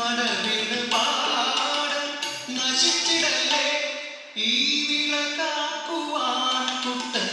മണവിന് പാടം നശിച്ചിടല്ലേ? ഈ വിളക്കാക്കുവാൻ കുട്ടൻ